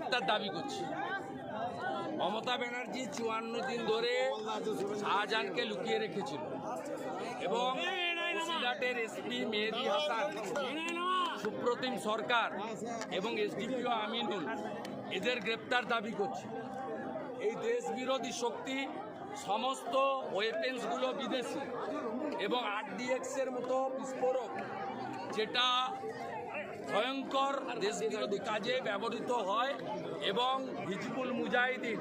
গ্রেপ্তার দাবি করছি। মমতা ব্যানার্জি চুয়ান্ন দিন ধরে শাহজাহানকে লুকিয়ে রেখেছিল এবং সিলাটের এসপি মেহেদি হাসান, সুপ্রতিম সরকার এবং এসডিপিও আমিনুল এদের গ্রেপ্তার দাবি করছে। এই দেশ বিরোধী শক্তি সমস্ত ওয়েপেন্সগুলো বিদেশি এবং আরডিএক্স এর মতো বিস্ফোরক যেটা ভয়ঙ্কর দেশ বিরোধী কাজে ব্যবহৃত হয় এবং হিজবুল মুজাহিদিন,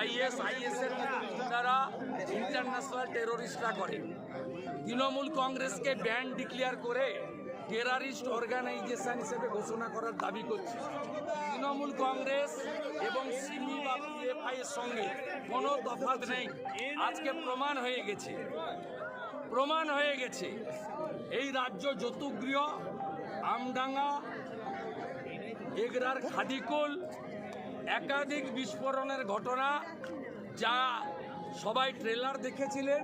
আইএস আইএস এর মতো গুন্ডারা ইন্টারন্যাশনাল টেরোরিস্টরা করে। তৃণমূল কংগ্রেসকে ব্যান ডিক্লেয়ার করে টেরারিস্ট অর্গানাইজেশন হিসেবে ঘোষণা করার দাবি করছে। তৃণমূল কংগ্রেস এবং সিমি বা পিএফআই এর সঙ্গে কোনো তফাৎ নেই। আজকে প্রমাণ হয়ে গেছে। প্রমাণ হয়ে গেছে। এই রাজ্য যতুগৃহ আমডাঙ্গা এগরার খাদিকুল একাধিক বিস্ফোরণের ঘটনা যা সবাই ট্রেলার দেখেছিলেন।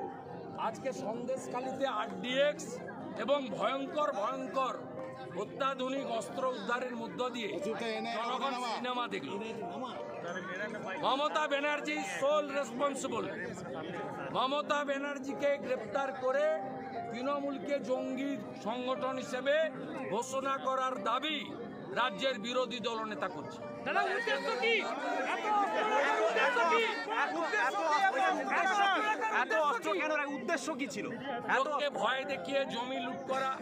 আজকে সন্দেশখালিতে আরডিএক্স এবং ভয়ঙ্কর ভয়ঙ্কর অত্যাধুনিক অস্ত্র উদ্ধারের মধ্য দিয়ে জনগণ সিনেমা দেখল। মমতা ব্যানার্জি সোল রেসপন্সিবল মমতা ব্যানার্জিকে গ্রেপ্তার করে তৃণমূলকে জঙ্গি সংগঠন হিসেবে ঘোষণা করার দাবি রাজ্যের বিরোধী দলনেতা করছে। উদ্দেশ্য কি? এত অস্ত্র উদ্দেশ্য কি? উদ্দেশ্য কি এবং এত অস্ত্র কেন? রাখা? উদ্দেশ্য কি ছিল? লোককে ভয় দেখিয়ে জমি লুট করা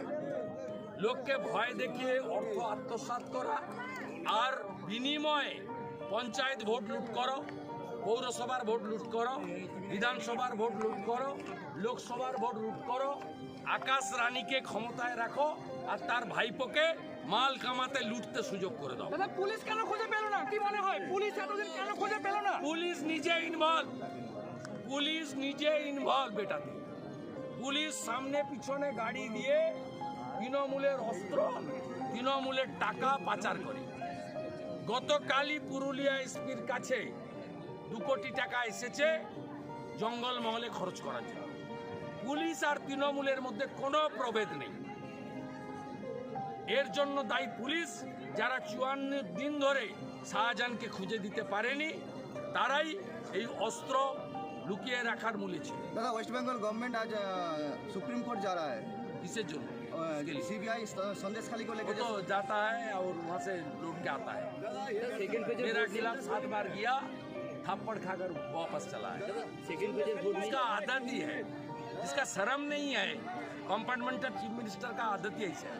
লোককে ভয় দেখিয়ে অর্থ আত্মসাৎ করা আর বিনিময়ে পঞ্চায়েত ভোট লুট করো। পৌরসভার ভোট লুট করো বিধানসভার ভোট লুট করো লোকসভার ভোট লুট করো আকাশ রানীকে ক্ষমতায় রাখো আর তার ভাইপোকে মাল কামাতে লুটতে সুযোগ করে দাও। দাদা পুলিশ কেন খুঁজে পেল না? কি মনে হয়? পুলিশ এতদিন কেন খুঁজে পেল না? পুলিশ নিজে ইনভলভ পুলিশ নিজে ইনভলভ এটাতে পুলিশ সামনে পিছনে গাড়ি দিয়ে তৃণমূলের অস্ত্র তৃণমূলের টাকা পাচার করে। গতকালই পুরুলিয়া এসপির কাছে দু কোটি টাকা এসেছে জঙ্গল মহলে খরচ করার জন্য। পুলিশ আর তৃণমূলের মধ্যে কোনো প্রভেদ নেই। এর জন্য দায়ী পুলিশ যারা চুয়ান্ন দিন ধরে শাহজাহানকে খুঁজে দিতে পারেনি তারাই এই অস্ত্র লুকিয়ে রাখার মূলে ছিল। দাদা ওয়েস্ট বেঙ্গল গভর্নমেন্ট আজ সুপ্রিম কোর্ট যারা रहा है किससे जो सीबीआई লোককে खाली সাতবার গিয়া थप्पड़ खाकर वापस चला है उसका आदत ही है। इसका शर्म नहीं है कंपार्टमेंटल चीफ मिनिस्टर का आदत ही है। सर